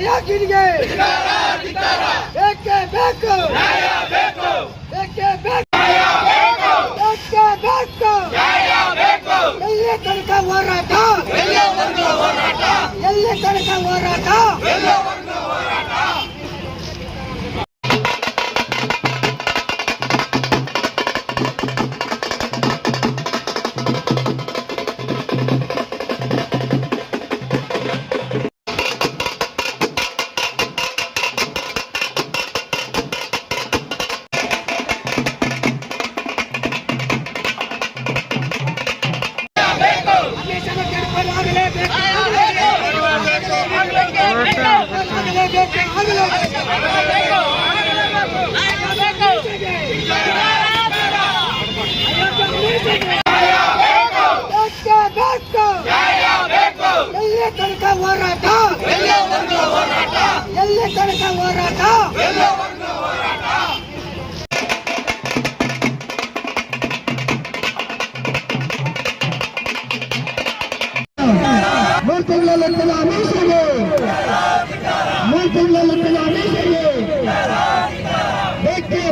ಜಾಗೀರಿಗೆ ಬೇಕೇ? ಬೇಕು ಬೇಕೇ. ಎಲ್ಲಿ ತನಕ ಹೋರಾಟ? ಎಲ್ಲಿ ತನಕ ಹೋರಾಟ?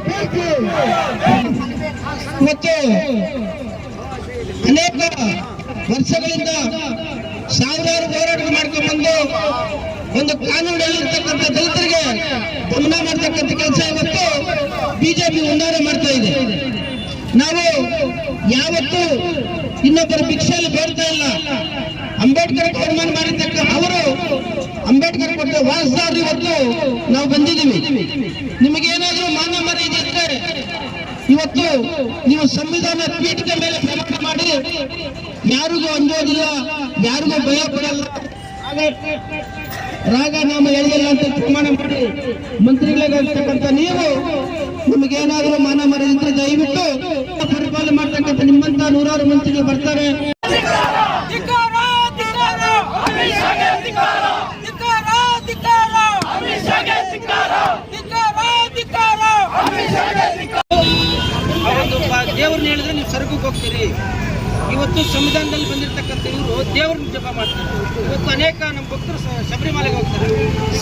ಬೇಕು ಮತ್ತು ಅನೇಕ ವರ್ಷಗಳಿಂದ ಸಾವಿರಾರು ಹೋರಾಟ ಮಾಡ್ಕೊಂಡು ಬಂದು ಒಂದು ಕಾನೂನಲ್ಲಿರ್ತಕ್ಕಂಥ ದಲಿತರಿಗೆ ಗಮನ ಮಾಡ್ತಕ್ಕಂಥ ಕೆಲಸ ಇವತ್ತು ಬಿಜೆಪಿ ಉಂಡಾರೆ ಮಾಡ್ತಾ ಇದೆ. ನಾವು ಯಾವತ್ತೂ ಇನ್ನೊಬ್ಬರ ಭಿಕ್ಷೆಯಲ್ಲಿ ಬೇಡ್ತಾ ಇಲ್ಲ. ಅಂಬೇಡ್ಕರ್ ತೀರ್ಮಾನ ಮಾಡಿದ್ದಕ್ಕ ಅವರು ಅಂಬೇಡ್ಕರ್ ಕೊಟ್ಟ ವಾರಸದಾರರು ಇವತ್ತು ನಾವು ಬಂದಿದ್ದೀವಿ. ನಿಮಗೇನಾದ್ರೂ ಮಾನ ಮರ್ಯಾದೆ ಇವತ್ತು ನೀವು ಸಂವಿಧಾನ ಪೀಠದ ಮೇಲೆ ಪ್ರಮಾಣ ಮಾಡಿ, ಯಾರಿಗೂ ಅಂಜೋದಿಲ್ಲ, ಯಾರಿಗೂ ಭಯ ಪಡಲ್ಲ. ರಾಗ, ನಾಮ ಹೇಳಿಲ್ಲ ಅಂತ ಪ್ರಮಾಣ ಮಾಡಿ ಮಂತ್ರಿಗಳಾಗಿರ್ತಕ್ಕಂಥ ನೀವು ನಿಮಗೇನಾದ್ರೂ ಮಾನ ಮರ್ಯಾದೆ ದಯವಿಟ್ಟು ಪರಿಪಾಲನೆ ಮಾಡ್ತಕ್ಕಂಥ ನಿಮ್ಮಂತ ನೂರಾರು ಮಂತ್ರಿಗಳು ಬರ್ತಾರೆ. ದೇವ್ರನ್ನ ಹೇಳಿದ್ರೆ ನೀವು ಸ್ವರ್ಗಕ್ಕೆ ಹೋಗ್ತೀರಿ. ಇವತ್ತು ಸಂವಿಧಾನದಲ್ಲಿ ಬಂದಿರತಕ್ಕಂಥ ಇವರು ದೇವ್ರನ್ನ ಜಪ ಮಾಡ್ತಾರೆ ಇವತ್ತು ಅನೇಕ ನಮ್ಮ ಭಕ್ತರು ಶಬರಿಮಲೆಗೆ ಹೋಗ್ತಾರೆ.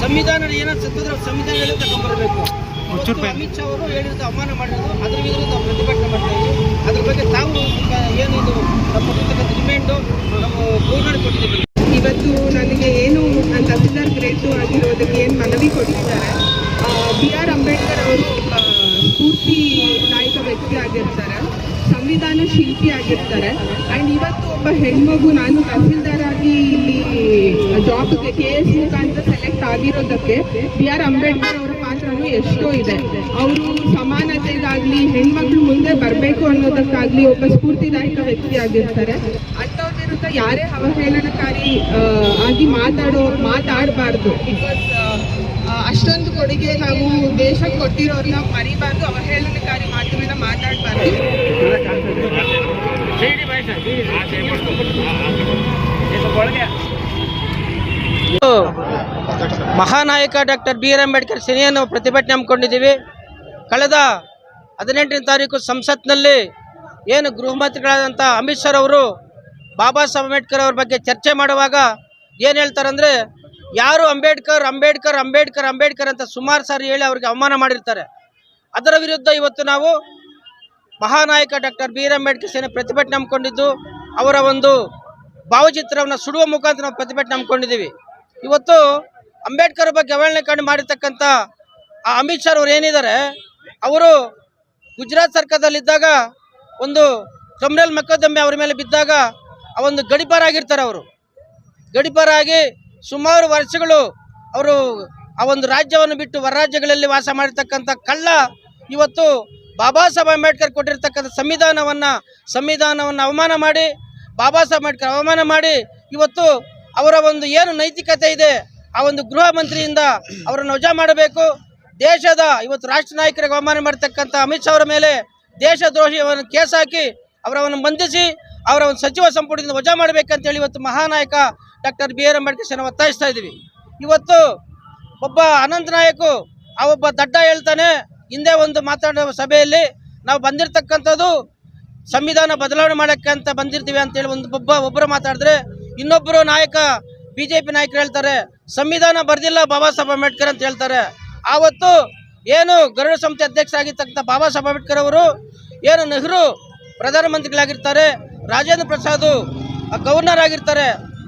ಸಂವಿಧಾನ ಏನಾದ್ರು ಸತ್ತಿದ್ರೆ ಸಂವಿಧಾನದಲ್ಲಿ ತಗೊಂಡ್ಬರ್ಬೇಕು ಅಮಿತ್ ಶಾ ಅವರು ಹೇಳಿರೋದು ಅವಮಾನ ಮಾಡಿರೋದು ಅದ್ರ ವಿರುದ್ಧ ಪ್ರತಿಭಟನೆ ಮಾಡ್ತಾ ಇದ್ದೀವಿ ಅದ್ರ ಬಗ್ಗೆ ತಾವು ಏನಿದು ನಮ್ಮ ಕೊಟ್ಟಿರ್ತಕ್ಕಂಥ ನಾವು ನಮ್ಮ ಗೌರ್ಮೆಂಟ್ ಕೊಟ್ಟಿದ್ದೀವಿ. ಸಂವಿಧಾನ ಶಿಲ್ಪಿ ಆಗಿರ್ತಾರೆ ಅಂಡ್ ಇವತ್ತು ಒಬ್ಬ ಹೆಣ್ಮಗು, ನಾನು ತಹಸೀಲ್ದಾರ್ ಆಗಿ ಇಲ್ಲಿ ಜಾಬ್ಗೆ ಕೆ ಎಸ್ ಮುಖಾಂತರ ಸೆಲೆಕ್ಟ್ ಆಗಿರೋದಕ್ಕೆ ಬಿ ಆರ್ ಅಂಬೇಡ್ಕರ್ ಅವರ ಪಾತ್ರನೂ ಎಷ್ಟೋ ಇದೆ. ಅವರು ಸಮಾನತೆಗಾಗ್ಲಿ, ಹೆಣ್ಮಕ್ಳು ಮುಂದೆ ಬರಬೇಕು ಅನ್ನೋದಕ್ಕಾಗ್ಲಿ ಒಬ್ಬ ಸ್ಫೂರ್ತಿದಾಯಕ ವ್ಯಕ್ತಿ ಆಗಿರ್ತಾರೆ ಅಂಥವ್ರ ವಿರುದ್ಧ ಯಾರೇ ಅವಹೇಳನಕಾರಿ ಆಗಿ ಮಾತಾಡೋ, ಮಾತಾಡಬಾರ್ದು. ಬಿಕಾಸ್ ಅಷ್ಟೊಂದು ಕೊಡುಗೆ ನಾವು ದೇಶಕ್ಕೆ ಕೊಟ್ಟಿರೋರ್ನ ಮರಿಬಾರ್ದು, ಅವಹೇಳನಕಾರಿ ಮಾತುಗಳನ್ನ ಮಾತಾಡಬಾರ್ದು. ಮಹಾನಾಯಕ ಡಾಕ್ಟರ್ ಬಿ ಆರ್ ಅಂಬೇಡ್ಕರ್ ಸಿನಿಯನ್ನು ಪ್ರತಿಭಟನೆ ಹಮ್ಮಿಕೊಂಡಿದ್ದೀವಿ. ಕಳೆದ ಹದಿನೆಂಟನೇ ತಾರೀಕು ಸಂಸತ್ನಲ್ಲಿ ಏನು ಗೃಹ ಮಂತ್ರಿಗಳಾದಂಥ ಅಮಿತ್ ಶಾ ಅವರು ಬಾಬಾ ಸಾಹೇಬ್ ಅಂಬೇಡ್ಕರ್ ಅವ್ರ ಬಗ್ಗೆ ಚರ್ಚೆ ಮಾಡುವಾಗ ಏನು ಹೇಳ್ತಾರಂದ್ರೆ ಯಾರು ಅಂಬೇಡ್ಕರ್ ಅಂಬೇಡ್ಕರ್ ಅಂಬೇಡ್ಕರ್ ಅಂಬೇಡ್ಕರ್ ಅಂತ ಸುಮಾರು ಸಾರಿ ಹೇಳಿ ಅವ್ರಿಗೆ ಅವಮಾನ ಮಾಡಿರ್ತಾರೆ. ಅದರ ವಿರುದ್ಧ ಇವತ್ತು ನಾವು Mahanayaka doctor B R Ambedkar Sene ಪ್ರತಿಭಟನೆ ಹಮ್ಮಿಕೊಂಡಿದ್ದು, ಅವರ ಒಂದು ಭಾವಚಿತ್ರವನ್ನು ಸುಡುವ ಮುಖಾಂತರ ನಾವು ಪ್ರತಿಭಟನೆ ಹಮ್ಮಿಕೊಂಡಿದ್ದೀವಿ. ಇವತ್ತು ಅಂಬೇಡ್ಕರ್ ಬಗ್ಗೆ ಅವಹೇಳನಕಾಂಡ ಮಾಡಿರ್ತಕ್ಕಂಥ ಆ ಅಮಿತ್ ಶಾ ಅವರು ಏನಿದ್ದಾರೆ, ಅವರು ಗುಜರಾತ್ ಸರ್ಕಾರದಲ್ಲಿದ್ದಾಗ ಒಂದು ಕ್ರಿಮಿನಲ್ ಮೊಕದ್ದಮೆ ಅವರ ಮೇಲೆ ಬಿದ್ದಾಗ ಆ ಒಂದು ಗಡಿಪಾರಾಗಿರ್ತಾರೆ ಅವರು. ಗಡಿಪಾರ ಆಗಿ ಸುಮಾರು ವರ್ಷಗಳು ಅವರು ಆ ಒಂದು ರಾಜ್ಯವನ್ನು ಬಿಟ್ಟು ಹೊರ ರಾಜ್ಯಗಳಲ್ಲಿ ವಾಸ ಮಾಡಿರ್ತಕ್ಕಂಥ ಕಳ್ಳ ಇವತ್ತು ಬಾಬಾ ಸಾಹೇಬ್ ಅಂಬೇಡ್ಕರ್ ಕೊಟ್ಟಿರ್ತಕ್ಕಂಥ ಸಂವಿಧಾನವನ್ನು ಸಂವಿಧಾನವನ್ನು ಅವಮಾನ ಮಾಡಿ, ಬಾಬಾ ಸಾಹೇಬ್ ಅಂಬೇಡ್ಕರ್ ಅವಮಾನ ಮಾಡಿ ಇವತ್ತು ಅವರ ಒಂದು ಏನು ನೈತಿಕತೆ ಇದೆ, ಆ ಒಂದು ಗೃಹ ಮಂತ್ರಿಯಿಂದ ಅವರನ್ನು ವಜಾ ಮಾಡಬೇಕು. ದೇಶದ ಇವತ್ತು ರಾಷ್ಟ್ರ ನಾಯಕರಿಗೆ ಅವಮಾನ ಮಾಡ್ತಕ್ಕಂಥ ಅಮಿತ್ ಶಾ ಅವರ ಮೇಲೆ ದೇಶದ್ರೋಹಿಯನ್ನು ಕೇಸ್ ಹಾಕಿ ಅವರವನ್ನು ಬಂಧಿಸಿ ಅವರ ಒಂದು ಸಚಿವ ಸಂಪುಟದಿಂದ ವಜಾ ಮಾಡಬೇಕಂತೇಳಿ ಇವತ್ತು Mahanayaka doctor B R Ambedkar ಒತ್ತಾಯಿಸ್ತಾ ಇದ್ದೀವಿ. ಇವತ್ತು ಒಬ್ಬ ಅನಂತ ನಾಯಕು, ಆ ಒಬ್ಬ ದಡ್ಡ ಹೇಳ್ತಾನೆ, ಹಿಂದೆ ಒಂದು ಮಾತಾಡೋ ಸಭೆಯಲ್ಲಿ ನಾವು ಬಂದಿರತಕ್ಕಂಥದ್ದು ಸಂವಿಧಾನ ಬದಲಾವಣೆ ಮಾಡೋಕ್ಕೆ ಅಂತ ಬಂದಿರ್ತೀವಿ ಅಂತೇಳಿ ಒಂದು ಒಬ್ಬ ಒಬ್ಬರು ಮಾತಾಡಿದ್ರೆ ಇನ್ನೊಬ್ಬರು ನಾಯಕ ಬಿ ಜೆ ಪಿ ನಾಯಕರು ಹೇಳ್ತಾರೆ, ಸಂವಿಧಾನ ಬರೆದಿಲ್ಲ ಬಾಬಾ ಸಾಹೇಬ್ ಅಂಬೇಡ್ಕರ್ ಅಂತ ಹೇಳ್ತಾರೆ. ಆವತ್ತು ಏನು ಗರುಡ ಸಂಸ್ಥೆ ಅಧ್ಯಕ್ಷರಾಗಿರ್ತಕ್ಕಂಥ ಬಾಬಾ ಸಾಹೇಬ್ ಅಂಬೇಡ್ಕರ್ ಅವರು, ಏನು ನೆಹರು ಪ್ರಧಾನಮಂತ್ರಿಗಳಾಗಿರ್ತಾರೆ, ರಾಜೇಂದ್ರ ಪ್ರಸಾದ್ ಗವರ್ನರ್ ಆಗಿರ್ತಾರೆ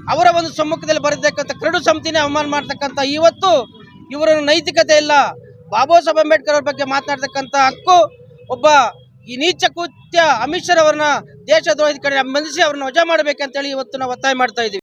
ಅವರ ಒಂದು ಸಮ್ಮುಖದಲ್ಲಿ ಬರತಕ್ಕಂಥ ಕರಡು ಸಮಿತಿನೇ ಅವಮಾನ ಮಾಡ್ತಕ್ಕಂಥ ಇವತ್ತು ಇವರ ನೈತಿಕತೆ ಇಲ್ಲ. ಬಾಬಾ ಸಾಹೇಬ್ ಅಂಬೇಡ್ಕರ್ ಅವ್ರ ಬಗ್ಗೆ ಮಾತನಾಡ್ತಕ್ಕಂಥ ಹಕ್ಕು ಒಬ್ಬ ಈ ನೀಚ ಕೃತ್ಯ ಅಮಿತ್ ಶಾ ಅವರನ್ನ ದೇಶದ್ರೋಹಿ ಕಡೆ ಬಂಧಿಸಿ ಅವ್ರನ್ನ ವಜಾ ಮಾಡಬೇಕಂತೇಳಿ ಇವತ್ತು ನಾವು ಒತ್ತಾಯ ಮಾಡ್ತಾ ಇದ್ದೀವಿ.